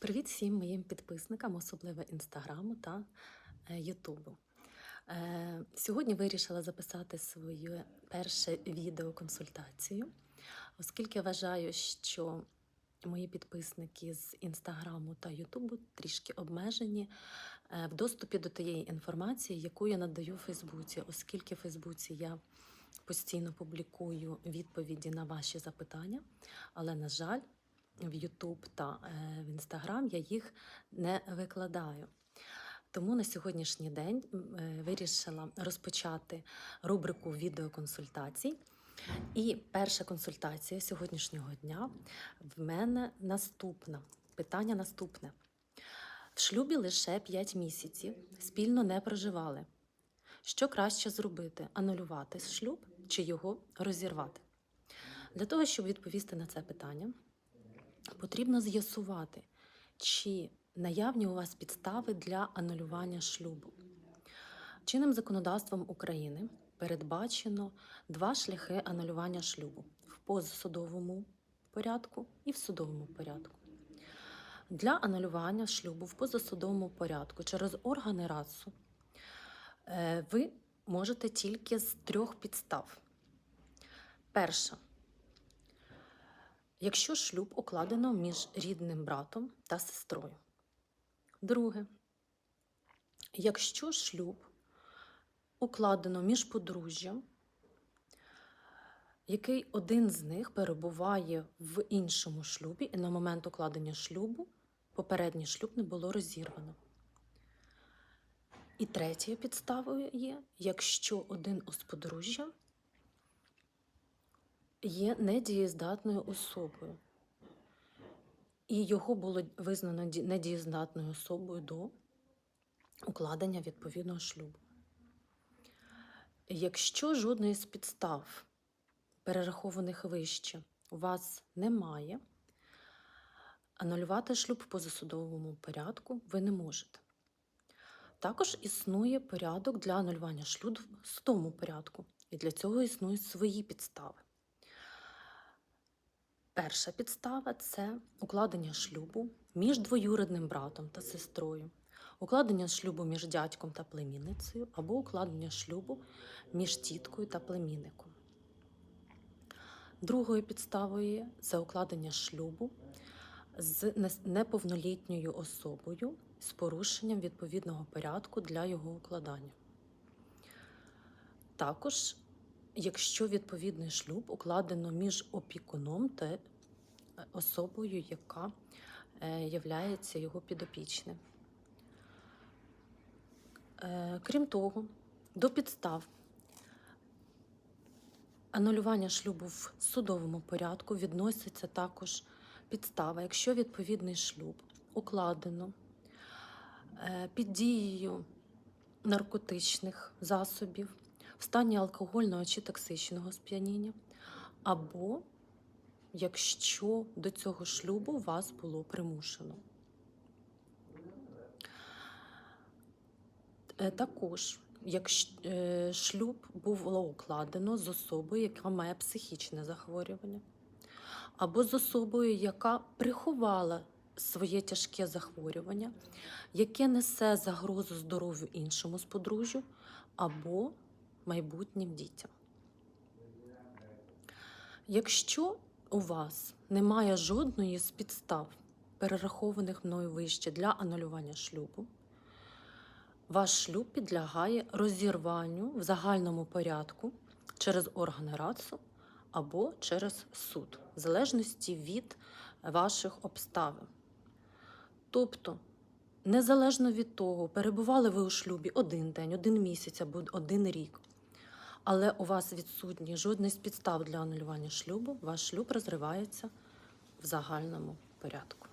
Привіт всім моїм підписникам, особливо інстаграму та е, Ютубу. Е, Сьогодні вирішила записати свою перше відеоконсультацію, оскільки вважаю, що мої підписники з інстаграму та Ютубу трішки обмежені е, в доступі до тієї інформації, яку я надаю в Фейсбуці, оскільки в Фейсбуці я постійно публікую відповіді на ваші запитання, але, на жаль, в YouTube та е, в Instagram я їх не викладаю. Тому на сьогоднішній день е, вирішила розпочати рубрику відеоконсультацій. І перша консультація сьогоднішнього дня в мене наступна. Питання наступне: в шлюбі лише 5 місяців, спільно не проживали. Що краще зробити? Анулювати шлюб чи його розірвати? Для того, щоб відповісти на це питання, потрібно з'ясувати, чи наявні у вас підстави для анулювання шлюбу. Чинним законодавством України передбачено два шляхи анулювання шлюбу в позасудовому порядку і в судовому порядку. Для анулювання шлюбу в позасудовому порядку через органи РАЦУ е, ви можете тільки з трьох підстав. Перша якщо шлюб укладено між рідним братом та сестрою. Друге, якщо шлюб укладено між подружжям, який один з них перебуває в іншому шлюбі, і на момент укладення шлюбу попередній шлюб не було розірвано. І третьою підставою є, якщо один із подружжя є недієздатною особою, і його було визнано недієздатною особою до укладення відповідного шлюбу. Якщо жодної з підстав, перерахованих вище, у вас немає, анулювати шлюб в позасудовому порядку ви не можете. Також існує порядок для анулювання шлюбу в судовому порядку, і для цього існують свої підстави. Перша підстава це укладення шлюбу між двоюрідним братом та сестрою, укладення шлюбу між дядьком та племінницею або укладення шлюбу між тіткою та племінником. Другою підставою це укладення шлюбу з неповнолітньою особою з порушенням відповідного порядку для його укладання. Також, якщо відповідний шлюб укладено між опікуном та е, особою, яка е, являється його підопічним. Е, Крім того, до підстав анулювання шлюбу в судовому порядку відноситься також підстава, якщо відповідний шлюб укладено під дією наркотичних засобів в стані алкогольного чи токсичного сп'яніння, або якщо до цього шлюбу вас було примушено. Е, Також, якщо е, шлюб було укладено з особою, яка має психічне захворювання, або з особою, яка приховала своє тяжке захворювання, яке несе загрозу здоров'ю іншому з подружжю, або майбутнім дітям. Якщо у вас немає жодної з підстав, перерахованих мною вище для анулювання шлюбу, ваш шлюб підлягає розірванню в загальному порядку через органи РАЦУ або через суд, в залежності від ваших обставин. Тобто, незалежно від того, перебували ви у шлюбі один день, один місяць або один рік, але у вас відсутні жодних з підстав для анулювання шлюбу, ваш шлюб розривається в загальному порядку.